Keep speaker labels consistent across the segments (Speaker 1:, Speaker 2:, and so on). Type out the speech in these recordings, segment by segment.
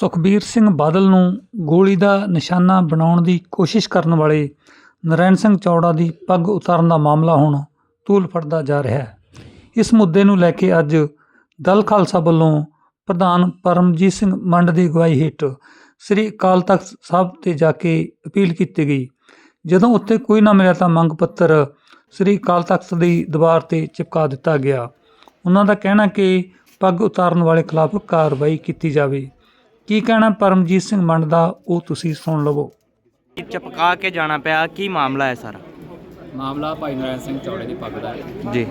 Speaker 1: ਸੁਖਬੀਰ ਸਿੰਘ ਬਾਦਲ ਨੂੰ ਗੋਲੀ ਦਾ ਨਿਸ਼ਾਨਾ ਬਣਾਉਣ ਦੀ ਕੋਸ਼ਿਸ਼ ਕਰਨ ਵਾਲੇ ਨਰੈਣ ਸਿੰਘ ਚੌੜਾ ਦੀ ਪੱਗ ਉਤਾਰਨ ਦਾ ਮਾਮਲਾ ਹੁਣ ਤੂਲ ਫੜਦਾ ਜਾ ਰਿਹਾ ਹੈ। ਇਸ ਮੁੱਦੇ ਨੂੰ ਲੈ ਕੇ ਅੱਜ ਦਲ ਖਾਲਸਾ ਵੱਲੋਂ ਪ੍ਰਧਾਨ ਪਰਮਜੀਤ ਸਿੰਘ ਮੰਡ ਦੀ ਅਗਵਾਈ ਹੇਠ ਸ੍ਰੀ ਅਕਾਲ ਤਖਤ ਸਾਹਿਬ ਤੇ ਜਾ ਕੇ ਅਪੀਲ ਕੀਤੀ ਗਈ। ਜਦੋਂ ਉੱਥੇ ਕੋਈ ਨਾ ਮਿਲਿਆ ਤਾਂ ਮੰਗ ਪੱਤਰ ਸ੍ਰੀ ਅਕਾਲ ਤਖਤ ਦੀ ਦੀਵਾਰ ਤੇ ਚਿਪਕਾ ਦਿੱਤਾ ਗਿਆ। ਉਹਨਾਂ ਦਾ ਕਹਿਣਾ ਕਿ ਪੱਗ ਉਤਾਰਨ ਵਾਲੇ ਖਿਲਾਫ ਕਾਰਵਾਈ ਕੀਤੀ ਜਾਵੇ। ਕੀ ਕਹਿਣਾ ਪਰਮਜੀਤ ਸਿੰਘ ਮੰਡ ਦਾ? ਉਹ ਤੁਸੀਂ ਸੁਣ ਲਵੋ।
Speaker 2: ਚਪਕਾ ਕੇ ਜਾਣਾ ਪਿਆ ਕੀ ਮਾਮਲਾ ਹੈ ਸਾਰਾ?
Speaker 3: ਮਾਮਲਾ ਭਾਈ ਨਰੈਣ ਸਿੰਘ ਚੌੜੇ ਦੀ ਪੱਗ ਦਾ ਹੈ।
Speaker 2: ਜੀ।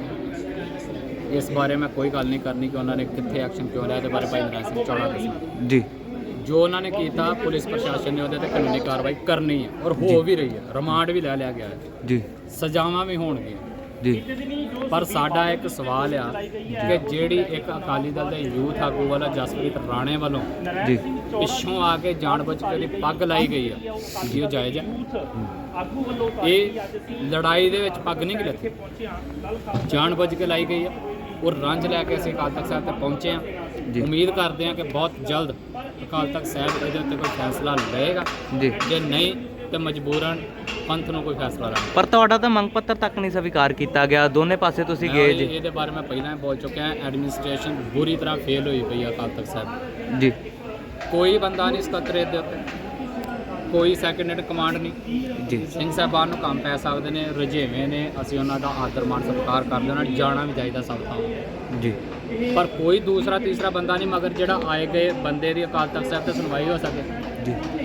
Speaker 3: ਇਸ ਬਾਰੇ ਮੈਂ ਕੋਈ ਗੱਲ ਨਹੀਂ ਕਰਨੀ ਕਿ ਉਹਨਾਂ ਨੇ ਕਿੱਥੇ ਐਕਸ਼ਨ ਕਿਉਂ ਲਿਆ ਇਹਦੇ ਬਾਰੇ ਭਾਈ ਨਰੈਣ ਸਿੰਘ ਚੌੜਾ ਦੱਸਣ
Speaker 2: ਜੀ।
Speaker 3: ਜੋ ਉਹਨਾਂ ਨੇ ਕੀਤਾ ਪੁਲਿਸ ਪ੍ਰਸ਼ਾਸਨ ਨੇ ਉਹਦੇ ਤੇ ਕਾਨੂੰਨੀ ਕਾਰਵਾਈ ਕਰਨੀ ਹੈ ਔਰ ਹੋ ਵੀ ਰਹੀ ਹੈ। ਰਿਮਾਂਡ ਵੀ ਲੈ ਲਿਆ ਗਿਆ ਹੈ।
Speaker 2: ਜੀ।
Speaker 3: ਸਜ਼ਾਵਾਂ ਵੀ ਹੋਣਗੀਆਂ।
Speaker 2: ਜੀ।
Speaker 3: ਪਰ ਸਾਡਾ ਇੱਕ ਸਵਾਲ ਆ ਕਿ ਜਿਹੜੀ ਇੱਕ ਅਕਾਲੀ ਦਲ ਦੇ ਯੂਥ ਆਗੂ ਵਾਲਾ ਜਸਪ੍ਰੀਤ ਰਾਣੇ ਵੱਲੋਂ
Speaker 2: ਜੀ।
Speaker 3: ਪਿੱਛੋਂ ਆ ਕੇ ਜਾਣਬੁੱਝ ਕੇ ਉਹਦੀ ਪੱਗ ਲਾਈ ਗਈ ਆ ਜੀ ਉਹ ਜਾਇਜ਼ ਹੈ। ਇਹ ਲੜਾਈ ਦੇ ਵਿੱਚ ਪੱਗ ਨਹੀਂ ਲੱਗੀ ਜਾਣਬੁੱਝ ਕੇ ਲਾਈ ਗਈ ਆ। ਔਰ ਰੰਜ ਲੈ ਕੇ ਅਸੀਂ ਅਕਾਲ ਤਖਤ ਸਾਹਿਬ ਤੇ ਪਹੁੰਚੇ ਆ।
Speaker 2: ਜੀ।
Speaker 3: ਉਮੀਦ ਕਰਦੇ ਆ ਕਿ ਬਹੁਤ ਜਲਦ ਅਕਾਲ ਤਖਤ ਸਾਹਿਬ ਇਹਦੇ ਉੱਤੇ ਕੋਈ ਫੈਸਲਾ ਲਏਗਾ
Speaker 2: ਜੀ।
Speaker 3: ਜੇ ਨਹੀਂ ਤੇ ਮਜਬੂਰਨ ਪੰਥ ਨੂੰ ਕੋਈ ਫੈਸਲਾ ਲੈਣਾ।
Speaker 2: ਪਰ ਤੁਹਾਡਾ ਤਾਂ ਮੰਗ ਪੱਤਰ ਤੱਕ ਨਹੀਂ ਸਵੀਕਾਰ ਕੀਤਾ ਗਿਆ ਦੋਨੇ ਪਾਸੇ ਤੁਸੀਂ ਗਏ ਜੀ।
Speaker 3: ਇਹਦੇ ਬਾਰੇ ਮੈਂ ਪਹਿਲਾਂ ਹੀ ਬੋਲ ਚੁੱਕਿਆ ਐਡਮਿਨਿਸਟ੍ਰੇਸ਼ਨ ਬੁਰੀ ਤਰ੍ਹਾਂ ਫੇਲ ਹੋਈ ਪਈ ਆ ਅਕਾਲ ਤਖਤ ਸਾਹਿਬ
Speaker 2: ਜੀ।
Speaker 3: ਕੋਈ ਬੰਦਾ ਨਹੀਂ ਸਕੱਤਰੇ ਦੇ ਉੱਤੇ ਕੋਈ ਸੈਕੰਡ ਹੈਂਡ ਕਮਾਂਡ ਨਹੀਂ।
Speaker 2: ਜੀ।
Speaker 3: ਸਿੰਘ ਸਾਹਿਬਾਨ ਨੂੰ ਕੰਮ ਪੈ ਸਕਦੇ ਨੇ ਰੁਝੇਵੇਂ ਨੇ ਅਸੀਂ ਉਹਨਾਂ ਦਾ ਆਦਰ ਮਾਣ ਸਤਿਕਾਰ ਕਰਦੇ ਉਹਨਾਂ ਨੂੰ ਜਾਣਾ ਵੀ ਚਾਹੀਦਾ ਸਭ ਥਾਂ
Speaker 2: ਜੀ।
Speaker 3: ਪਰ ਕੋਈ ਦੂਸਰਾ ਤੀਸਰਾ ਬੰਦਾ ਨਹੀਂ ਮਗਰ ਜਿਹੜਾ ਆਏ ਗਏ ਬੰਦੇ ਦੀ ਅਕਾਲ ਤਖਤ ਸਾਹਿਬ ਤੇ ਸੁਣਵਾਈ ਹੋ ਸਕੇ।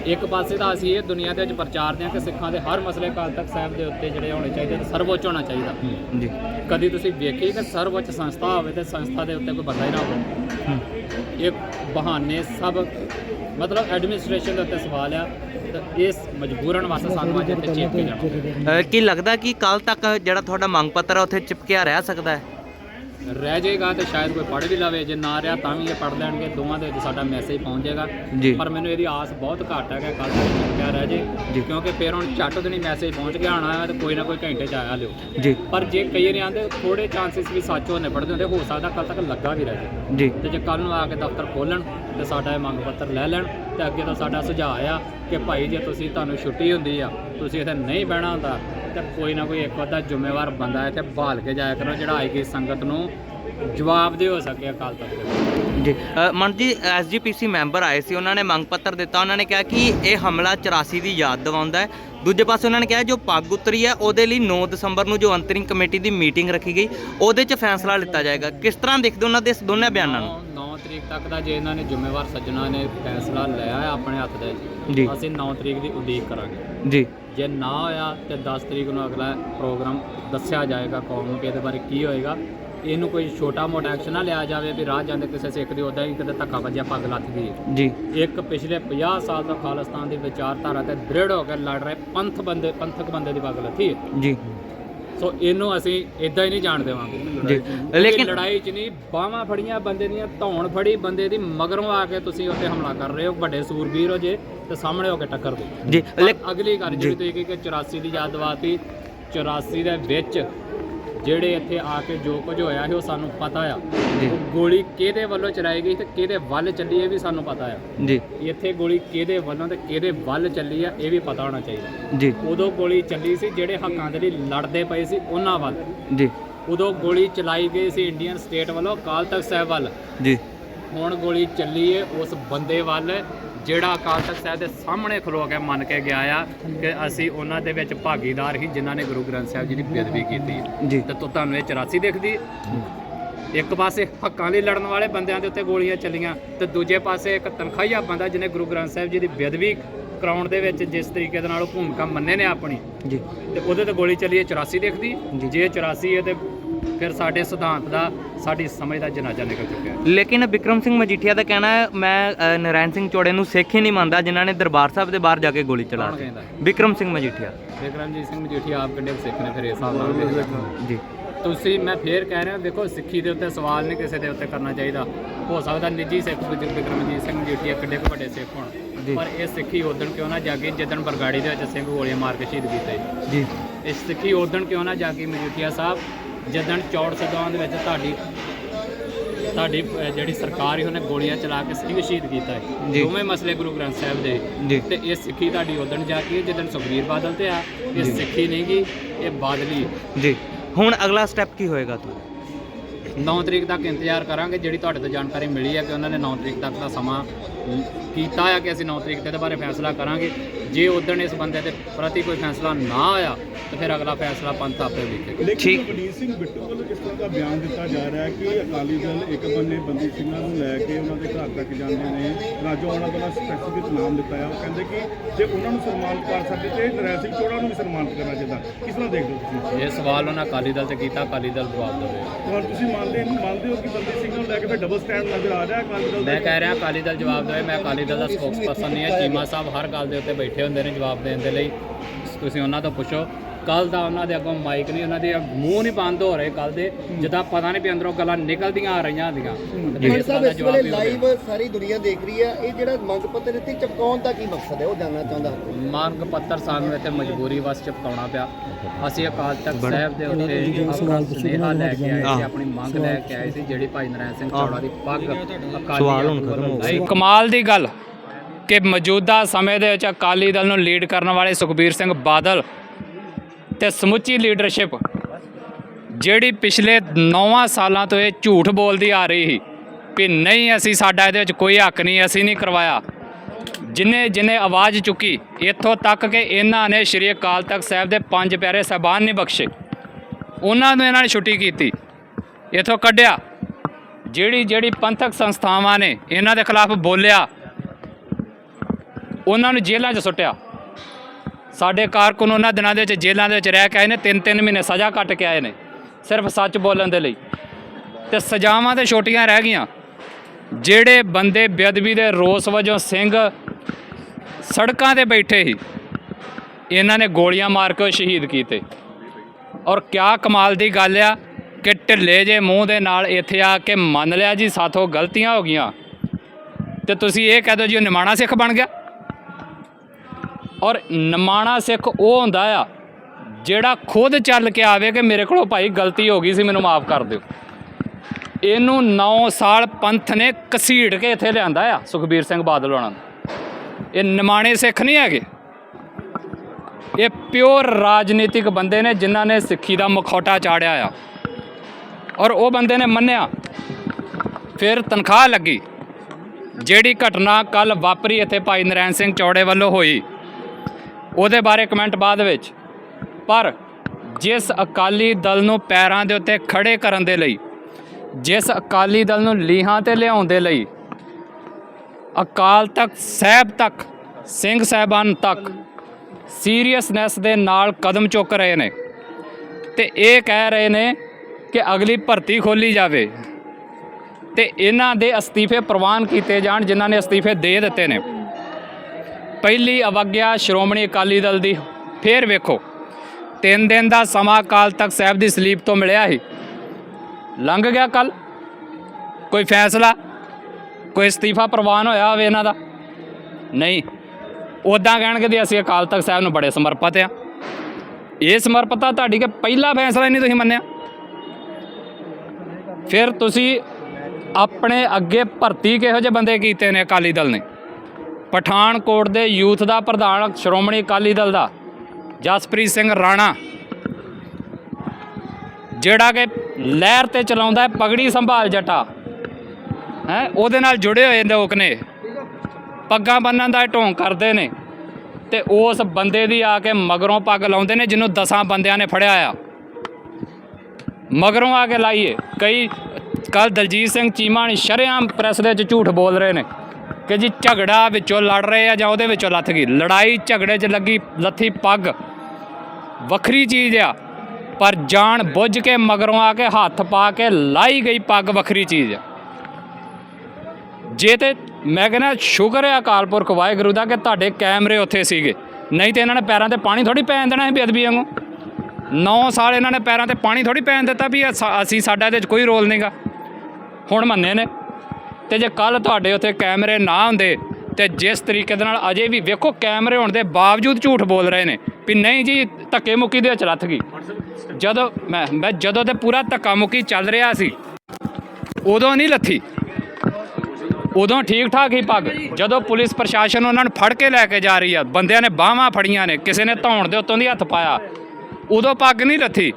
Speaker 3: ਇੱਕ ਪਾਸੇ ਤਾਂ ਅਸੀਂ ਇਹ ਦੁਨੀਆ ਦੇ ਵਿੱਚ ਪ੍ਰਚਾਰਦੇ ਹਾਂ ਕਿ ਸਿੱਖਾਂ ਦੇ ਹਰ ਮਸਲੇ ਅਕਾਲ ਤਖਤ ਸਾਹਿਬ ਦੇ ਉੱਤੇ ਜਿਹੜੇ ਹੋਣੇ ਚਾਹੀਦੇ ਤੇ ਸਰਵਉੱਚ ਹੋਣਾ ਚਾਹੀਦਾ।
Speaker 2: ਜੀ।
Speaker 3: ਕਦੀ ਤੁਸੀਂ ਵੇਖੀ ਕਿ ਸਰਵਉੱਚ ਸੰਸਥਾ ਹੋਵੇ ਤੇ ਸੰਸਥਾ ਦੇ ਉੱਤੇ ਕੋਈ ਬੰਦਾ ਹੀ ਨਾ ਹੋਵੇ। ਇਹ ਬਹਾਨੇ ਸਭ ਮਤਲਬ ਐਡਮਿਨਿਸਟ੍ਰੇਸ਼ਨ ਦੇ ਉੱਤੇ ਸਵਾਲ ਆ ਤੇ ਇਸ ਮਜਬੂਰਨ ਵਾਸਤੇ ਸਾਨੂੰ ਅੱਜ ਇੱਥੇ ਚੇਪ ਕੇ ਜਾਣਾ।
Speaker 2: ਕੀ ਲੱਗਦਾ ਕਿ ਕੱਲ ਤੱਕ ਜਿਹੜਾ ਤੁਹਾਡਾ ਮੰਗ ਪੱਤਰ ਹੈ ਉੱਥੇ ਚਿਪਕਿਆ ਰਹਿ ਸਕਦਾ ਹੈ?
Speaker 3: ਰਹਿ ਜਾਏਗਾ ਤੇ ਸ਼ਾਇਦ ਕੋਈ ਪੜ੍ਹ ਵੀ ਲਵੇ। ਜੇ ਨਾ ਰਿਹਾ ਤਾਂ ਵੀ ਇਹ ਪੜ੍ਹ ਲੈਣਗੇ। ਦੋਵਾਂ ਦੇ ਵਿੱਚ ਸਾਡਾ ਮੈਸੇਜ ਪਹੁੰਚ ਜਾਏਗਾ।
Speaker 2: ਜੀ।
Speaker 3: ਪਰ ਮੈਨੂੰ ਇਹਦੀ ਆਸ ਬਹੁਤ ਘੱਟ ਹੈ ਕਿ ਕੱਲ ਤੱਕ ਚੁੱਕਿਆ ਰਹਿ
Speaker 2: ਜੀ।
Speaker 3: ਕਿਉਂਕਿ ਫਿਰ ਹੁਣ ਉਹਦੇ ਨਹੀਂ ਮੈਸੇਜ ਪਹੁੰਚ ਗਿਆ ਹੋਣਾ ਹੈ ਤੇ ਕੋਈ ਨਾ ਕੋਈ ਘੰਟੇ ਚ ਆਇਆ ਲਿਓ।
Speaker 2: ਜੀ।
Speaker 3: ਪਰ ਜੇ ਕਈ ਵਾਰੀ ਆਂਦੇ ਥੋੜੇ ਚਾਂਸਸ ਵੀ ਸੱਚ ਹੋਣੇ ਪੜਦੇ ਹੁੰਦੇ ਹੋ ਸਕਦਾ ਕੱਲ ਤੱਕ ਲੱਗਾ ਵੀ ਰਹਿ ਜੇ।
Speaker 2: ਜੀ।
Speaker 3: ਤੇ ਜੇ ਕੱਲ ਨੂੰ ਆ ਕੇ ਦਫ਼ਤਰ ਖੋਲਣ ਤੇ ਸਾਡਾ ਇਹ ਮੰਗ ਪੱਤਰ ਲੈ ਲੈਣ ਤੇ ਅੱਗੇ ਤਾਂ ਸਾਡਾ ਸੁਝਾਅ ਆ ਕਿ ਭਾਈ ਜੇ ਤੁਸੀਂ ਤੁਹਾਨੂੰ ਛੁੱਟੀ ਹੁੰਦੀ ਆ ਤੁਸੀਂ ਇੱਥੇ ਨਹੀਂ ਬਹਿਣਾ ਹੁੰਦਾ ਤੇ ਕੋਈ ਨਾ ਕੋਈ ਇੱਕ ਅੱਧਾ ਜ਼ਿੰਮੇਵਾਰ ਬੰਦਾ ਇੱਥੇ ਬਹਾਲ ਕੇ ਜਾਇਆ ਕਰੋ ਜਿਹੜਾ ਆਈ ਸੰਗਤ ਨੂੰ ਜਵਾਬ ਦੇ ਹੋ ਸਕੇ ਅਕਾਲ ਤਖਤ
Speaker 2: ਜੀ। ਅ, ਮਨ ਜੀ ਐਸਜੀਪੀਸੀ ਮੈਂਬਰ ਆਏ ਸੀ ਉਹਨਾਂ ਨੇ ਮੰਗ ਪੱਤਰ ਦਿੱਤਾ ਉਹਨਾਂ ਨੇ ਕਿਹਾ ਕਿ ਇਹ ਹਮਲਾ 84 ਦੀ ਯਾਦ ਦਿਵਾਉਂਦਾ ਹੈ। ਦੂਜੇ ਪਾਸੇ ਉਹਨਾਂ ਨੇ ਕਿਹਾ ਜੋ ਪੱਗ ਉਤਰੀ ਹੈ ਉਹਦੇ ਲਈ 9 ਦਸੰਬਰ ਨੂੰ ਜੋ ਅੰਤਰਿੰਗ ਕਮੇਟੀ ਦੀ ਮੀਟਿੰਗ ਰੱਖੀ ਗਈ ਉਹਦੇ 'ਚ ਫੈਸਲਾ ਲਿੱਤਾ ਜਾਏਗਾ। ਕਿਸ ਤਰ੍ਹਾਂ ਦੇਖਦੇ ਹੋ ਉਹਨਾਂ ਦੇ ਇਸ ਦੋਨਾਂ ਬਿਆਨਾਂ ਨੂੰ?
Speaker 3: ਤਰੀਕ ਤੱਕ ਦਾ ਜੇ ਇਹਨਾਂ ਨੇ ਜ਼ਿੰਮੇਵਾਰ ਸੱਜਣਾ ਨੇ ਫੈਸਲਾ ਲਿਆ ਹੈ ਆਪਣੇ ਹੱਥ ਦੇ
Speaker 2: ਜੀ।
Speaker 3: ਅਸੀਂ 9 ਤਰੀਕ ਦੀ ਉਡੀਕ ਕਰਾਂਗੇ।
Speaker 2: ਜੀ।
Speaker 3: ਜੇ ਨਾ ਹੋਇਆ ਤੇ 10 ਤਰੀਕ ਨੂੰ ਅਗਲਾ ਪ੍ਰੋਗਰਾਮ ਦੱਸਿਆ ਜਾਏਗਾ ਕੌਮ ਨੂੰ ਕਿ ਇਹਦੇ ਬਾਰੇ ਕੀ ਹੋਏਗਾ। ਇਹਨੂੰ ਕੋਈ ਛੋਟਾ ਮੋਟਾ ਐਕਸ਼ਨ ਨਾ ਲਿਆ ਜਾਵੇ ਵੀ ਰਾਹ ਜਾਂਦੇ ਕਿਸੇ ਸਿੱਖ ਦੀ ਉਦਾਂ ਹੀ ਕਿਤੇ ਧੱਕਾ ਵੱਜਿਆ ਪੱਗ ਲੱਥ ਗਈ
Speaker 2: ਜੀ।
Speaker 3: ਇੱਕ ਪਿਛਲੇ 50 ਸਾਲ ਤੋਂ ਖਾਲਿਸਤਾਨ ਦੀ ਵਿਚਾਰਧਾਰਾ ਤੇ ਦ੍ਰਿੜ ਹੋ ਕੇ ਲੜ ਰਹੇ ਪੰਥ ਬੰਦੇ ਪੰਥਕ ਬੰਦੇ ਦੀ ਪੱਗ ਲੱਥੀ। ਹੈ
Speaker 2: ਜੀ।
Speaker 3: ਸੋ ਇਹਨੂੰ ਅਸੀਂ ਇਦਾਂ ਹੀ ਨਹੀਂ ਜਾਣ ਦੇਵਾਂਗੇ।
Speaker 2: ਜੀ।
Speaker 3: ਲੇਕਿਨ ਲੜਾਈ 'ਚ ਨਹੀਂ ਬਾਹਾਂ ਫੜੀਆਂ ਬੰਦੇ ਦੀਆਂ ਧੌਣ ਫੜੀ ਬੰਦੇ ਦੀ ਮਗਰੋਂ ਆ ਕੇ ਤੁਸੀਂ ਉੱਤੇ ਹਮਲਾ ਕਰ ਰਹੇ ਹੋ। ਵੱਡੇ ਸੂਰਬੀਰ ਹੋ ਜੇ ਤੇ ਸਾਹਮਣੇ ਹੋ ਕੇ ਟੱਕਰ ਦਿਓ।
Speaker 2: ਜੀ
Speaker 3: ਅਗਲੀ ਗੱਲ ਜਿਹੜੀ ਤੁਸੀਂ ਕਿ 84 ਦੀ ਯਾਦ ਦਿਵਾਤੀ 84 ਦੇ ਵਿੱਚ ਜਿਹੜੇ ਇੱਥੇ ਆ ਕੇ ਜੋ ਕੁਝ ਹੋਇਆ ਸੀ ਉਹ ਸਾਨੂੰ ਪਤਾ ਆ।
Speaker 2: ਜੀ।
Speaker 3: ਉਹ ਗੋਲੀ ਕਿਹਦੇ ਵੱਲੋਂ ਚਲਾਈ ਗਈ ਤੇ ਕਿਹਦੇ ਵੱਲ ਚੱਲੀ ਇਹ ਵੀ ਸਾਨੂੰ ਪਤਾ ਆ।
Speaker 2: ਜੀ।
Speaker 3: ਇੱਥੇ ਗੋਲੀ ਕਿਹਦੇ ਵੱਲੋਂ ਤੇ ਕਿਹਦੇ ਵੱਲ ਚੱਲੀ ਆ ਇਹ ਵੀ ਪਤਾ ਹੋਣਾ ਚਾਹੀਦਾ।
Speaker 2: ਜੀ।
Speaker 3: ਉਦੋਂ ਗੋਲੀ ਚੱਲੀ ਸੀ ਜਿਹੜੇ ਹੱਕਾਂ ਦੇ ਲਈ ਲੜਦੇ ਪਏ ਸੀ ਉਹਨਾਂ ਵੱਲ।
Speaker 2: ਜੀ।
Speaker 3: ਉਦੋਂ ਗੋਲੀ ਚਲਾਈ ਗਈ ਸੀ ਇੰਡੀਅਨ ਸਟੇਟ ਵੱਲੋਂ ਅਕਾਲ ਤਖਤ ਸਾਹਿਬ ਵੱਲ।
Speaker 2: ਜੀ।
Speaker 3: ਹੁਣ ਗੋਲੀ ਚੱਲੀ ਏ ਉਸ ਬੰਦੇ ਵੱਲ। ਜਿਹੜਾ ਅਕਾਲ ਤਖਤ ਸਾਹਿਬ ਦੇ ਸਾਹਮਣੇ ਖਲੋ ਕੇ ਮੰਨ ਕੇ ਗਿਆ ਆ ਕਿ ਅਸੀਂ ਉਹਨਾਂ ਦੇ ਵਿੱਚ ਭਾਗੀਦਾਰ ਹੀ ਜਿਨ੍ਹਾਂ ਨੇ ਗੁਰੂ ਗ੍ਰੰਥ ਸਾਹਿਬ ਜੀ ਦੀ ਬੇਅਦਬੀ ਕੀਤੀ। ਤੇ ਤੋ ਤੁਹਾਨੂੰ ਇਹ 84 ਦਿਖਦੀ। ਇੱਕ ਪਾਸੇ ਹੱਕਾਂ ਲਈ ਲੜਨ ਵਾਲੇ ਬੰਦਿਆਂ ਦੇ ਉੱਤੇ ਗੋਲੀਆਂ ਚੱਲੀਆਂ ਤੇ ਦੂਜੇ ਪਾਸੇ ਇੱਕ ਤਨਖਾਹੀਆ ਬੰਦਾ ਜਿਹਨੇ ਗੁਰੂ ਗ੍ਰੰਥ ਸਾਹਿਬ ਜੀ ਦੀ ਬੇਅਦਬੀ ਕਰਾਉਣ ਦੇ ਵਿੱਚ ਜਿਸ ਤਰੀਕੇ ਦੇ ਨਾਲ ਉਹ ਭੂਮਿਕਾ ਮੰਨੇ ਨੇ ਆਪਣੀ।
Speaker 2: ਜੀ।
Speaker 3: ਤੇ ਉਹਦੇ ਤੇ ਗੋਲੀ ਚੱਲੀ ਹੈ 84 ਦਿਖਦੀ।
Speaker 2: ਜੀ।
Speaker 3: ਜੇ 84 ਹੈ ਤੇ ਫਿਰ ਸਾਡੇ ਸਿਧਾਂਤ ਦਾ ਸਾਡੀ ਸਮਝ ਦਾ ਜਨਾਜ਼ਾ ਨਿਕਲ ਚੁੱਕਿਆ
Speaker 2: ਲੇਕਿਨ ਵਿਕਰਮ ਸਿੰਘ ਮਜੀਠੀਆ ਦਾ ਕਹਿਣਾ ਹੈ ਮੈਂ ਅ, ਨਰਾਇਣ ਸਿੰਘ ਚੋੜੇ ਨੂੰ ਸਿੱਖ ਹੀ ਨਹੀਂ ਮੰਨਦਾ ਜਿਨ੍ਹਾਂ ਨੇ ਦਰਬਾਰ ਸਾਹਿਬ ਦੇ ਬਾਹਰ ਜਾ ਕੇ ਗੋਲੀ ਚਲਾ
Speaker 3: ਕੌਣ
Speaker 2: ਦਿੱਤੀ। ਸਿੰਘ ਮਜੀਠੀਆ।
Speaker 3: ਵਿਕਰਮਜੀਤ ਸਿੰਘ ਮਜੀਠੀਆ ਆਪ ਕਿੰਨੇ ਸਿੱਖ ਨੇ ਫਿਰ ਇਸ ਹਿਸਾਬ ਨਾਲ।
Speaker 2: ਜੀ।
Speaker 3: ਤੁਸੀਂ ਮੈਂ ਫੇਰ ਕਹਿ ਰਿਹਾ ਦੇਖੋ ਸਿੱਖੀ ਦੇ ਉੱਤੇ ਸਵਾਲ ਨਹੀਂ ਕਿਸੇ ਦੇ ਉੱਤੇ ਕਰਨਾ ਚਾਹੀਦਾ। ਹੋ ਸਕਦਾ ਨਿੱਜੀ ਸਿੱਖ ਵਿਕ- ਵਿਕਰਮਜੀਤ ਸਿੰਘ ਮਜੀਠੀਆ ਕਿੱਡੇ ਕੁ ਵੱਡੇ ਸਿੱਖ
Speaker 2: ਜੀ।
Speaker 3: ਹੋਣ ਪਰ ਇਹ ਸਿੱਖੀ ਉਦਣ ਕਿਉਂ ਨਾ ਜਾਗੀ ਜਿੱਦਣ ਬਰਗਾੜੀ ਦੇ ਵਿੱਚ ਸਿੰਘ ਗੋਲੀਆਂ ਮਾਰ ਕੇ ਸ਼ਹੀਦ ਕੀਤੇ।
Speaker 2: ਜੀ।
Speaker 3: ਇਹ ਸਿੱਖੀ ਉਦਣ ਕਿਉਂ ਨਾ ਜਾਗੀ ਮਜੀਠੀਆ ਸਾਹਿਬ ਜਿੱਦਣ ਚੌੜ ਸਦਾਂ ਦੇ ਵਿੱਚ ਤੁਹਾਡੀ ਤੁਹਾਡੀ ਜਿਹੜੀ ਸਰਕਾਰ ਹੀ ਉਹਨੇ ਗੋਲੀਆਂ ਚਲਾ ਕੇ ਸਿੰਘ ਸ਼ਹੀਦ ਕੀਤਾ ਹੈ। ਦੋਵੇਂ ਮਸਲੇ ਗੁਰੂ ਗ੍ਰੰਥ ਸਾਹਿਬ ਦੇ। ਤੇ ਇਹ ਸਿੱਖੀ ਤੁਹਾਡੀ ਉਦਣ ਜਾ ਕੇ ਜਦੋਂ ਸੁਖਬੀਰ ਬਾਦਲ ਤੇ ਆ ਇਹ ਸਿੱਖੀ ਨਹੀਂ ਗੀ ਇਹ ਬਾਦਲੀ।
Speaker 2: ਜੀ। ਹੁਣ ਅਗਲਾ ਸਟੈਪ ਕੀ ਹੋਏਗਾ ਤੁਹਾਡਾ?
Speaker 3: 9 ਤਰੀਕ ਤੱਕ ਇੰਤਜ਼ਾਰ ਕਰਾਂਗੇ ਜਿਹੜੀ ਤੁਹਾਡੇ ਤੋਂ ਜਾਣਕਾਰੀ ਮਿਲੀ ਹੈ ਕਿ ਉਹਨਾਂ ਨੇ 9 ਤਰੀਕ ਤੱਕ ਦਾ ਸਮਾਂ ਕੀਤਾ ਹੈ ਕਿ ਅਸੀਂ 9 ਤਰੀਕ ਤੇ ਇਹਦੇ ਬਾਰੇ ਫੈਸਲਾ ਕਰਾਂਗੇ। ਜੇ ਉਦਣ ਇਸ ਬੰਦੇ ਦੇ ਪ੍ਰਤੀ ਕੋਈ ਫੈਸਲਾ ਨਾ ਆਇਆ ਤਾਂ ਫਿਰ ਅਗਲਾ ਫੈਸਲਾ ਪੰਥ ਆਪੇ ਲਿਖੇਗਾ
Speaker 2: ਠੀਕ।
Speaker 4: ਲੇਕਿਨ ਬਲਜੀਤ ਸਿੰਘ ਬਿੱਟੂ ਵੱਲੋਂ ਕਿਸ ਤਰ੍ਹਾਂ ਦਾ ਬਿਆਨ ਦਿੱਤਾ ਜਾ ਰਿਹਾ ਹੈ ਕਿ ਅਕਾਲੀ ਦਲ ਇੱਕ ਬੰਨੇ ਬੰਦੀ ਸਿੰਘਾਂ ਨੂੰ ਲੈ ਕੇ ਉਹਨਾਂ ਦੇ ਘਰ ਤੱਕ ਜਾਂਦੇ ਨੇ? ਰਾਜੋ ਉਹਨਾਂ ਦਾ ਸਪੈਸੀਫਿਕ ਨਾਮ ਦਿੱਤਾ ਹੈ ਉਹ ਕਹਿੰਦੇ ਕਿ ਜੇ ਉਹਨਾਂ ਨੂੰ ਸਨਮਾਨਿਤ ਕਰ ਸਕਦੇ ਤੇ ਨਰੈਣ ਸਿੰਘ ਚੋੜਾ ਨੂੰ ਵੀ ਸਨਮਾਨਿਤ ਕਰਨਾ ਚਾਹੀਦਾ। ਕਿਸ ਤਰ੍ਹਾਂ ਦੇਖਦੇ ਹੋ ਤੁਸੀਂ
Speaker 3: ਇਹ ਸਵਾਲ ਉਹਨਾਂ ਅਕਾਲੀ ਦਲ ਤੇ ਕੀਤਾ ਅਕਾਲੀ ਦਲ ਜਵਾਬ ਦੇਵੇ।
Speaker 4: ਤੁਹਾਨੂੰ ਤੁਸੀਂ ਮੰਨਦੇ ਮੰਨਦੇ ਹੋ ਕਿ ਬੰਦੀ ਸਿੰਘ ਨੂੰ ਲੈ ਕੇ ਫਿਰ ਡਬਲ ਸਟੈਂਡ ਨਜ਼ਰ ਆ ਰਿਹਾ ਹੈ ਅਕਾਲੀ ਦਲ ਦਾ?
Speaker 3: ਮੈਂ ਕਹਿ ਰਿਹਾ ਅਕਾਲੀ ਦਲ ਜਵਾਬ ਦੇਵੇ ਮੈਂ ਅਕਾਲੀ ਦਲ ਦਾ ਸਪੋਕਸਪਰਸਨ ਨਹੀਂ ਹੈ। ਚੀਮਾ ਸਾਹਿਬ ਹਰ ਗੱਲ ਦੇ ਉੱਤੇ ਬੈਠੇ ਹੁੰਦੇ ਨੇ ਜਵਾਬ ਦੇਣ ਦੇ ਲਈ। ਤੁਸੀਂ ਉਹਨਾਂ ਤੋਂ ਪੁੱਛੋ। ਕੱਲ ਦਾ ਉਹਨਾਂ ਦੇ ਅੱਗੋਂ ਮਾਈਕ ਨਹੀਂ ਉਹਨਾਂ ਦੇ ਮੂੰਹ ਨਹੀਂ ਬੰਦ ਹੋ ਰਹੇ ਕੱਲ ਦੇ ਜਿੱਦਾਂ ਪਤਾ ਨਹੀਂ ਵੀ ਅੰਦਰੋਂ ਗੱਲਾਂ ਨਿਕਲਦੀਆਂ ਆ ਰਹੀਆਂ ਹੁੰਦੀਆਂ ਤਰ੍ਹਾਂ
Speaker 5: ਸਾਹਿਬ ਇਸ ਵੇਲੇ। ਲਾਈਵ ਸਾਰੀ ਦੁਨੀਆ ਦੇਖ ਰਹੀ ਹੈ ਇਹ ਜਿਹੜਾ ਮੰਗ ਪੱਤਰ ਇੱਥੇ ਚਪਕਾਉਣ ਦਾ ਕੀ ਮਕਸਦ ਹੈ ਉਹ ਜਾਨਣਾ ਚਾਹੁੰਦਾ?
Speaker 3: ਮੰਗ ਪੱਤਰ ਸਾਨੂੰ ਇੱਥੇ ਮਜਬੂਰੀ ਵਸ ਚਪਕਾਉਣਾ ਪਿਆ। ਅਸੀਂ ਅਕਾਲ ਤਖਤ ਸਾਹਿਬ ਦੇ ਉੱਤੇ ਆਪਣਾ ਸੁਨੇਹਾ ਲੈ ਕੇ ਆਏ ਸੀ ਆਪਣੀ ਮੰਗ ਲੈ ਕੇ ਆਏ ਸੀ ਜਿਹੜੀ ਭਾਈ ਨਰੈਣ ਸਿੰਘ ਚੌੜਾ ਦੀ ਪੱਗ ਅਕਾਲੀ
Speaker 2: ਸਵਾਲ ਹੁਣ
Speaker 3: ਆਗੂ
Speaker 2: ਖਤਮ ਹੋ
Speaker 3: ਵੱਲੋਂ ਕਮਾਲ ਦੀ ਗੱਲ ਕਿ ਮੌਜੂਦਾ ਸਮੇਂ ਦੇ ਵਿੱਚ ਅਕਾਲੀ ਦਲ ਨੂੰ ਲੀਡ ਕਰਨ ਵਾਲੇ ਸੁਖਬੀਰ ਸਿੰਘ ਬਾਦਲ ਤੇ ਸਮੁੱਚੀ ਲੀਡਰਸ਼ਿਪ ਜਿਹੜੀ ਪਿਛਲੇ 9 ਸਾਲਾਂ ਤੋਂ ਇਹ ਝੂਠ ਬੋਲਦੀ ਆ ਰਹੀ ਸੀ ਕਿ ਨਹੀਂ, ਅਸੀਂ ਸਾਡਾ ਇਹਦੇ ਵਿੱਚ ਕੋਈ ਹੱਕ ਨਹੀਂ, ਅਸੀਂ ਨਹੀਂ ਕਰਵਾਇਆ। ਜਿਨੇ ਜਿਨੇ ਆਵਾਜ਼ ਚੁੱਕੀ, ਇੱਥੋਂ ਤੱਕ ਕਿ ਇਹਨਾਂ ਨੇ ਸ਼੍ਰੀ ਅਕਾਲ ਤਖਤ ਸਾਹਿਬ ਦੇ ਪੰਜ ਪਿਆਰੇ ਸਾਹਿਬਾਨ ਨਹੀਂ ਬਖਸ਼ੇ। ਉਹਨਾਂ ਨੂੰ ਇਹਨਾਂ ਨੇ ਛੁੱਟੀ ਕੀਤੀ। ਇੱਥੋਂ ਕੱਢਿਆ। ਜਿਹੜੀ ਜਿਹੜੀ ਪੰਥਕ ਸੰਸਥਾਵਾਂ ਨੇ ਇਹਨਾਂ ਦੇ ਖਿਲਾਫ ਬੋਲਿਆ, ਉਹਨਾਂ ਨੂੰ ਜੇਲ੍ਹਾਂ 'ਚ ਸੁੱਟਿਆ। ਸਾਡੇ ਕਾਰਕੁਨ ਉਹਨਾਂ ਦਿਨਾਂ ਦੇ ਵਿੱਚ ਜੇਲ੍ਹਾਂ ਦੇ ਵਿੱਚ ਰਹਿ ਕੇ ਆਏ ਨੇ, ਤਿੰਨ ਤਿੰਨ ਮਹੀਨੇ ਸਜ਼ਾ ਕੱਟ ਕੇ ਆਏ ਨੇ, ਸਿਰਫ ਸੱਚ ਬੋਲਣ ਦੇ ਲਈ। ਤੇ ਸਜ਼ਾਵਾਂ ਤੇ ਛੋਟੀਆਂ ਰਹਿ ਗਈਆਂ। ਜਿਹੜੇ ਬੰਦੇ ਬੇਅਦਬੀ ਦੇ ਰੋਸ ਵਜੋਂ ਸਿੰਘ ਸੜਕਾਂ ਤੇ ਬੈਠੇ ਸੀ, ਇਹਨਾਂ ਨੇ ਗੋਲੀਆਂ ਮਾਰ ਕੇ ਸ਼ਹੀਦ ਕੀਤੇ। ਔਰ ਕਿਆ ਕਮਾਲ ਦੀ ਗੱਲ ਆ ਕਿ ਢਿੱਲੇ ਜੇ ਮੂੰਹ ਦੇ ਨਾਲ ਇੱਥੇ ਆ ਕੇ ਮੰਨ ਲਿਆ ਜੀ, ਸਾਥੋਂ ਗਲਤੀਆਂ ਹੋ ਗਈਆਂ। ਤੇ ਤੁਸੀਂ ਇਹ ਕਹਿ ਦਿਓ ਜੀ, ਉਹ ਨਿਮਾਣਾ ਸਿੱਖ ਬਣ ਗਿਆ। ਔਰ ਨਮਾਣਾ ਸਿੱਖ ਉਹ ਹੁੰਦਾ ਆ ਜਿਹੜਾ ਖੁਦ ਚੱਲ ਕੇ ਆਵੇ ਕਿ ਮੇਰੇ ਕੋਲੋਂ ਭਾਈ ਗਲਤੀ ਹੋ ਗਈ ਸੀ, ਮੈਨੂੰ ਮਾਫ ਕਰ ਦਿਓ। ਇਹਨੂੰ 9 ਸਾਲ ਪੰਥ ਨੇ ਕਸੀੜ ਕੇ ਇੱਥੇ ਲਿਆਂਦਾ ਆ, ਸੁਖਬੀਰ ਸਿੰਘ ਬਾਦਲ ਉਹਨਾਂ ਨੂੰ। ਇਹ ਨਮਾਣੇ ਸਿੱਖ ਨਹੀਂ ਹੈਗੇ। ਇਹ ਪਿਓਰ ਰਾਜਨੀਤਿਕ ਬੰਦੇ ਨੇ ਜਿਨ੍ਹਾਂ ਨੇ ਸਿੱਖੀ ਦਾ ਮਖੌਟਾ ਚਾੜਿਆ ਆ। ਔਰ ਉਹ ਬੰਦੇ ਨੇ ਮੰਨਿਆ। ਫਿਰ ਤਨਖਾਹ ਲੱਗੀ। ਜਿਹੜੀ ਘਟਨਾ ਕੱਲ ਵਾਪਰੀ ਇੱਥੇ ਭਾਈ ਨਰੈਣ ਸਿੰਘ ਚੌੜੇ ਵੱਲੋਂ ਹੋਈ। ਉਹਦੇ ਬਾਰੇ ਕਮੈਂਟ ਬਾਅਦ ਵਿੱਚ। ਪਰ ਜਿਸ ਅਕਾਲੀ ਦਲ ਨੂੰ ਪੈਰਾਂ ਦੇ ਉੱਤੇ ਖੜੇ ਕਰਨ ਦੇ ਲਈ, ਜਿਸ ਅਕਾਲੀ ਦਲ ਨੂੰ ਲੀਹਾਂ ਤੇ ਲਿਆਉਣ ਦੇ ਲਈ, ਅਕਾਲ ਤਖਤ ਸਾਹਿਬ ਤੱਕ, ਸਿੰਘ ਸਾਹਿਬਾਨ ਤੱਕ ਸੀਰੀਅਸਨੈਸ ਦੇ ਨਾਲ ਕਦਮ ਚੁੱਕ ਰਹੇ ਨੇ ਤੇ ਇਹ ਕਹਿ ਰਹੇ ਨੇ ਕਿ ਅਗਲੀ ਭਰਤੀ ਖੋਲੀ ਜਾਵੇ ਤੇ ਇਹਨਾਂ ਦੇ ਅਸਤੀਫੇ ਪ੍ਰਵਾਨ ਕੀਤੇ ਜਾਣ ਜਿਨ੍ਹਾਂ ਨੇ ਅਸਤੀਫੇ ਦੇ ਦਿੱਤੇ ਨੇ। ਪਹਿਲੀ ਅਵਗਿਆ ਸ਼੍ਰੋਮਣੀ ਅਕਾਲੀ ਦਲ ਦੀ, ਫੇਰ ਵੇਖੋ। ਤਿੰਨ ਦਿਨ ਦਾ ਸਮਾਂ ਅਕਾਲ ਤਖਤ ਸਾਹਿਬ ਦੀ ਸਲੀਪ ਤੋਂ ਮਿਲਿਆ ਸੀ। ਲੰਘ ਗਿਆ ਕੱਲ ਕੋਈ ਫੈਸਲਾ? ਕੋਈ ਅਸਤੀਫਾ ਪ੍ਰਵਾਨ ਹੋਇਆ ਹੋਵੇ ਇਹਨਾਂ ਦਾ? ਨਹੀਂ। ਉਦਾਂ ਕਹਿਣਗੇ ਵੀ ਅਸੀਂ ਅਕਾਲ ਤਖਤ ਸਾਹਿਬ ਨੂੰ ਬੜੇ ਸਮਰਪਿਤ ਆ ਇਹ ਸਮਰਪਿਤਤਾ ਤੁਹਾਡੀ ਕਿ ਪਹਿਲਾ ਫੈਸਲਾ ਨਹੀਂ ਤੁਸੀਂ ਮੰਨਿਆ? ਫਿਰ ਤੁਸੀਂ ਆਪਣੇ ਅੱਗੇ ਭਰਤੀ ਕਿਹੋ ਜਿਹੇ ਬੰਦੇ ਕੀਤੇ ਨੇ ਅਕਾਲੀ ਦਲ ਨੇ? ਪਠਾਨਕੋਟ ਦੇ ਯੂਥ ਦਾ ਪ੍ਰਧਾਨ ਸ਼੍ਰੋਮਣੀ ਅਕਾਲੀ ਦਲ ਦਾ, ਜਸਪ੍ਰੀਤ ਸਿੰਘ ਰਾਣਾ। ਜਿਹੜਾ ਕਿ ਲਹਿਰ ਤੇ ਚਲਾਉਂਦਾ ਹੈ, ਪਗੜੀ ਸੰਭਾਲ ਜਟਾ। ਹੈ, ਉਹਦੇ ਨਾਲ ਜੁੜੇ ਹੋਏ ਲੋਕ ਨੇ। ਪੱਗਾਂ ਬੰਨਣ ਦਾ ਢੋਂਗ ਕਰਦੇ ਨੇ। ਤੇ ਉਸ ਬੰਦੇ ਦੀ ਆ ਕੇ ਮਗਰੋਂ ਪੱਗ ਲਾਉਂਦੇ ਨੇ, ਜਿਹਨੂੰ ਦਸਾਂ ਬੰਦਿਆਂ ਨੇ ਫੜਿਆ ਆ। ਮਗਰੋਂ ਆ ਕੇ ਲਾਈਏ। ਕਈ ਕੱਲ ਦਲਜੀਤ ਸਿੰਘ ਚੀਮਾ ਨੇ, ਸ਼ਰੇਆਮ ਪ੍ਰੈਸ ਦੇ ਵਿੱਚ ਝੂਠ ਬੋਲ ਰਹੇ ਨੇ। ਕਿ ਜੀ ਝਗੜਾ ਵਿੱਚੋਂ ਲੜ ਰਹੇ ਆ ਜਾਂ ਉਹਦੇ ਵਿੱਚੋਂ ਲੱਥ ਗਈ। ਲੜਾਈ ਝਗੜੇ 'ਚ ਲੱਗੀ, ਲੱਥੀ ਪੱਗ। ਵੱਖਰੀ ਚੀਜ਼ ਆ, ਪਰ ਜਾਣ ਬੁੱਝ ਕੇ ਮਗਰੋਂ ਆ ਕੇ ਹੱਥ ਪਾ ਕੇ ਲਾਈ ਗਈ ਪੱਗ ਵੱਖਰੀ ਚੀਜ਼ ਆ। ਜੇ ਤੇ ਮੈਂ ਕਹਿੰਦਾ ਸ਼ੁਕਰ ਹੈ ਅਕਾਲ ਪੁਰਖ ਵਾਹਿਗੁਰੂ ਦਾ ਕਿ ਤੁਹਾਡੇ ਕੈਮਰੇ ਉੱਥੇ ਸੀਗੇ। ਨਹੀਂ ਤੇ ਇਹਨਾਂ ਨੇ ਪੈਰਾਂ ਤੇ ਪਾਣੀ ਥੋੜੀ ਪੈਣ ਦੇਣਾ ਸੀ ਬੇਅਦਬੀ ਵਾਂਗੂ। 9 ਸਾਲ ਇਹਨਾਂ ਨੇ ਪੈਰਾਂ ਤੇ ਪਾਣੀ ਥੋੜੀ ਪੈਣ ਦਿੱਤਾ ਵੀ ਅਸੀਂ ਸਾਡਾ ਇਹਦੇ 'ਚ ਕੋਈ ਰੋਲ ਨਹੀਂਗਾ ਹੁਣ ਮੰਨੇ ਨੇ। ਤੇ ਜੇ ਕੱਲ ਤੁਹਾਡੇ ਉੱਥੇ ਕੈਮਰੇ ਨਾ ਹੁੰਦੇ ਤੇ ਜਿਸ ਤਰੀਕੇ ਦੇ ਨਾਲ ਅਜੇ ਵੀ ਵੇਖੋ ਕੈਮਰੇ ਹੋਣ ਦੇ ਬਾਵਜੂਦ ਝੂਠ ਬੋਲ ਰਹੇ ਨੇ ਵੀ ਨਹੀਂ ਜੀ, ਧੱਕੇ ਮੁੱਕੀ ਦੇ ਵਿੱਚ ਲੱਥ ਗਈ। ਜਦੋਂ ਮੈਂ ਮੈਂ ਜਦੋਂ ਤੇ ਪੂਰਾ ਧੱਕਾ ਮੁੱਕੀ ਚੱਲ ਰਿਹਾ ਸੀ, ਉਦੋਂ ਨਹੀਂ ਲੱਥੀ। ਉਦੋਂ ਠੀਕ ਠਾਕ ਹੀ ਪੱਗ। ਜਦੋਂ ਪੁਲਿਸ ਪ੍ਰਸ਼ਾਸਨ ਉਹਨਾਂ ਨੂੰ ਫੜ ਕੇ ਲੈ ਕੇ ਜਾ ਰਹੀ ਆ, ਬੰਦਿਆਂ ਨੇ ਬਾਹਾਂ ਫੜੀਆਂ ਨੇ, ਕਿਸੇ ਨੇ ਧੌਣ ਦੇ ਉੱਤੋਂ ਦੀ ਹੱਥ ਪਾਇਆ, ਉਦੋਂ ਪੱਗ ਨਹੀਂ ਲੱਥੀ।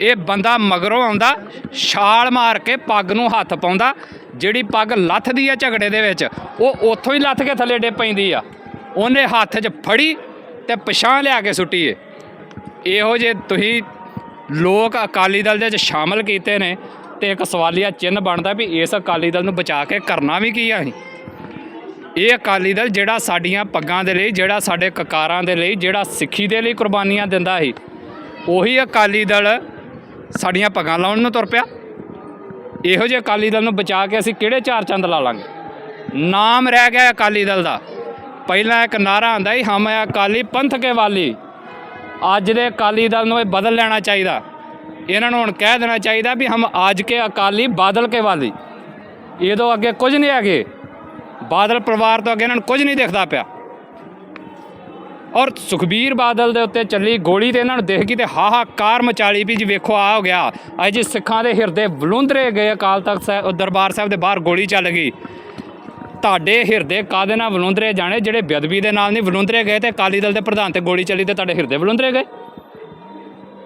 Speaker 3: ਇਹ ਬੰਦਾ ਮਗਰੋਂ ਆਉਂਦਾ, ਛਾਲ ਮਾਰ ਕੇ ਪੱਗ ਨੂੰ ਹੱਥ ਪਾਉਂਦਾ ਜਿਹੜੀ ਪੱਗ ਲੱਥਦੀ ਆ ਝਗੜੇ ਦੇ ਵਿੱਚ, ਉਹ ਉੱਥੋਂ ਹੀ ਲੱਥ ਕੇ ਥੱਲੇ ਡੇ ਪੈਂਦੀ ਆ। ਉਹਨੇ ਹੱਥ 'ਚ ਫੜੀ ਤੇ ਪਛਾਣ ਲਿਆ ਕੇ ਸੁੱਟੀ ਏ। ਇਹੋ ਜੇ ਤੁਸੀਂ ਲੋਕ ਅਕਾਲੀ ਦਲ ਦੇ ਵਿੱਚ ਸ਼ਾਮਲ ਕੀਤੇ ਨੇ ਤੇ ਇੱਕ ਸਵਾਲੀਆ ਚਿੰਨ੍ਹ ਬਣਦਾ ਵੀ ਇਸ ਅਕਾਲੀ ਦਲ ਨੂੰ ਬਚਾ ਕੇ ਕਰਨਾ ਵੀ ਕੀ ਆ ਅਸੀਂ? ਇਹ ਅਕਾਲੀ ਦਲ ਜਿਹੜਾ ਸਾਡੀਆਂ ਪੱਗਾਂ ਦੇ ਲਈ, ਜਿਹੜਾ ਸਾਡੇ ਕਕਾਰਾਂ ਦੇ ਲਈ, ਜਿਹੜਾ ਸਿੱਖੀ ਦੇ ਲਈ ਕੁਰਬਾਨੀਆਂ ਦਿੰਦਾ ਸੀ, ਉਹੀ ਅਕਾਲੀ ਦਲ ਸਾਡੀਆਂ ਪੱਗਾਂ ਲਾਉਣ ਨੂੰ ਤੁਰ ਪਿਆ। ਇਹੋ ਜਿਹੇ ਅਕਾਲੀ ਦਲ ਨੂੰ ਬਚਾ ਕੇ ਅਸੀਂ ਕਿਹੜੇ ਚਾਰ ਚੰਦ ਲਾ ਲਾਂਗੇ? ਨਾਮ ਰਹਿ ਗਿਆ ਅਕਾਲੀ ਦਲ ਦਾ। ਪਹਿਲਾਂ ਇੱਕ ਨਾਰਾ ਆਂਦਾ ਸੀ, ਹਮ ਹੈ ਅਕਾਲੀ ਪੰਥ ਕੇ ਵਾਲੀ। ਅੱਜ ਦੇ ਅਕਾਲੀ ਦਲ ਨੂੰ ਇਹ ਬਦਲ ਲੈਣਾ ਚਾਹੀਦਾ। ਇਹਨਾਂ ਨੂੰ ਹੁਣ ਕਹਿ ਦੇਣਾ ਚਾਹੀਦਾ ਵੀ ਹਮ ਅੱਜ ਕੇ ਅਕਾਲੀ, ਬਾਦਲ ਕੇ ਵਾਲੀ। ਇਹ ਤੋਂ ਅੱਗੇ ਕੁਝ ਨਹੀਂ ਹੈਗੇ। ਬਾਦਲ ਪਰਿਵਾਰ ਤੋਂ ਅੱਗੇ ਇਹਨਾਂ ਨੂੰ ਕੁਝ ਨਹੀਂ ਦਿਖਦਾ ਪਿਆ। ਔਰ ਸੁਖਬੀਰ ਬਾਦਲ ਦੇ ਉੱਤੇ ਚੱਲੀ ਗੋਲੀ ਤੇ ਇਹਨਾਂ ਨੂੰ ਦੇਖ ਗਈ ਤੇ ਹਾਹਾਕਾਰ ਮਚਾਲੀ ਵੀ ਜੀ ਵੇਖੋ ਆ ਹੋ ਗਿਆ। ਅੱਜ ਸਿੱਖਾਂ ਦੇ ਹਿਰਦੇ ਵਲੁੰਦਰੇ ਗਏ ਅਕਾਲ ਤਖਤ ਸਾਹਿਬ ਦਰਬਾਰ ਸਾਹਿਬ ਦੇ ਬਾਹਰ ਗੋਲੀ ਚੱਲ ਗਈ। ਤੁਹਾਡੇ ਹਿਰਦੇ ਕਾਦੇ ਨਾਲ ਵਲੁੰਦਰੇ ਜਾਣੇ? ਜਿਹੜੇ ਬੇਅਦਬੀ ਦੇ ਨਾਲ ਨਹੀਂ ਵਲੁੰਦਰੇ ਗਏ ਤੇ ਅਕਾਲੀ ਦਲ ਦੇ ਪ੍ਰਧਾਨ ਤੇ ਗੋਲੀ ਚੱਲੀ ਤੇ ਤੁਹਾਡੇ ਹਿਰਦੇ ਵਲੁੰਦਰੇ ਗਏ?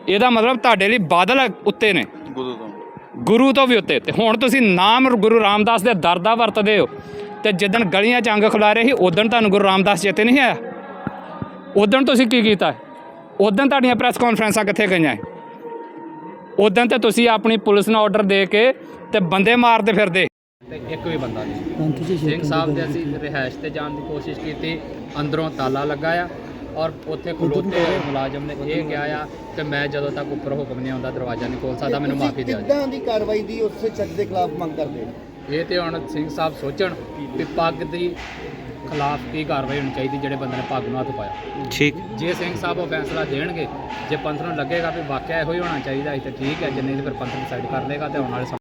Speaker 3: ਇਹਦਾ ਮਤਲਬ ਤੁਹਾਡੇ ਲਈ ਬਾਦਲ ਉੱਤੇ ਨੇ। ਗੁਰੂ ਤੋਂ। ਵੀ ਉੱਤੇ। ਤੇ ਹੁਣ ਤੁਸੀਂ ਨਾਮ ਗੁਰੂ ਰਾਮਦਾਸ ਦੇ ਦਰ ਦਾ ਵਰਤਦੇ ਹੋ। ਤੇ ਜਿੱਦਣ ਗਲੀਆਂ 'ਚ ਅੰਗ ਖੁਲਾ ਰਹੇ ਸੀ ਉਦੋਂ ਤੁਹਾਨੂੰ ਗੁਰੂ ਰਾਮਦਾਸ ਚੇਤੇ ਨਹੀਂ ਆਇਆ? ਉਦੋਂ ਤੁਸੀਂ ਕੀ ਕੀਤਾ? ਉਦੋਂ ਤੁਹਾਡੀਆਂ ਪ੍ਰੈਸ ਕਾਨਫਰੰਸਾਂ ਕਿੱਥੇ ਗਈਆਂ? ਉਦੋਂ ਤੇ ਤੁਸੀਂ ਆਪਣੀ ਪੁਲਿਸ ਨੂੰ ਆਰਡਰ ਦੇ ਕੇ ਤੇ ਬੰਦੇ ਮਾਰਦੇ ਫਿਰਦੇ। ਤੇ ਇੱਕ ਵੀ ਬੰਦਾ ਨਹੀਂ। ਸਿੰਘ ਸਾਹਿਬ ਦੇ ਅਸੀਂ ਰਿਹਾਇਸ਼ ਤੇ ਜਾਣ ਦੀ ਕੋਸ਼ਿਸ਼ ਕੀਤੀ ਅੰਦਰੋਂ ਤਾਲਾ ਲੱਗਾ ਆ ਔਰ ਉੱਥੇ ਖਲੋਤੇ ਹੋਏ ਮੁਲਾਜ਼ਮ ਨੇ ਇਹ ਕਿਹਾ ਆ ਕਿ ਮੈਂ ਜਦੋਂ ਤੱਕ ਉੱਪਰ ਹੁਕਮ ਨਹੀਂ ਆਉਂਦਾ ਦਰਵਾਜ਼ਾ ਨਹੀਂ ਖੋਲ ਸਕਦਾ ਮੈਨੂੰ ਮਾਫੀ ਦਿਓ
Speaker 5: ਕਿੱਦਾਂ ਦੀ ਕਾਰਵਾਈ ਦੀ ਉਸੇ ਸ਼ਖਸ ਦੇ ਖਿਲਾਫ ਮੰਗ ਕਰਦੇ?
Speaker 3: ਇਹ ਤੇ ਹੁਣ ਸਿੰਘ ਸਾਹਿਬ ਸੋਚਣ ਵੀ ਪੱਗ ਦੀ ਖਿਲਾਫ ਕੀ ਕਾਰਵਾਈ ਹੋਣੀ ਚਾਹੀਦੀ ਜਿਹੜੇ ਬੰਦੇ ਨੇ ਪੱਗ ਨੂੰ ਹੱਥ ਪਾਇਆ?
Speaker 2: ਠੀਕ।
Speaker 3: ਜੇ ਸਿੰਘ ਸਾਹਿਬ ਉਹ ਫੈਸਲਾ ਦੇਣਗੇ ਜੇ ਪੰਥ ਨੂੰ ਲੱਗੇਗਾ ਵੀ ਵਾਕਿਆ ਇਹੋ ਹੀ ਹੋਣਾ ਚਾਹੀਦਾ ਸੀ ਤਾਂ ਠੀਕ ਹੈ ਜੇ ਨਹੀਂ ਤਾਂ ਫਿਰ ਪੰਥ ਡਿਸਾਈਡ ਕਰ ਲੇਗਾ ਤੇ ਆਉਣ ਵਾਲੇ ਸਮੇਂ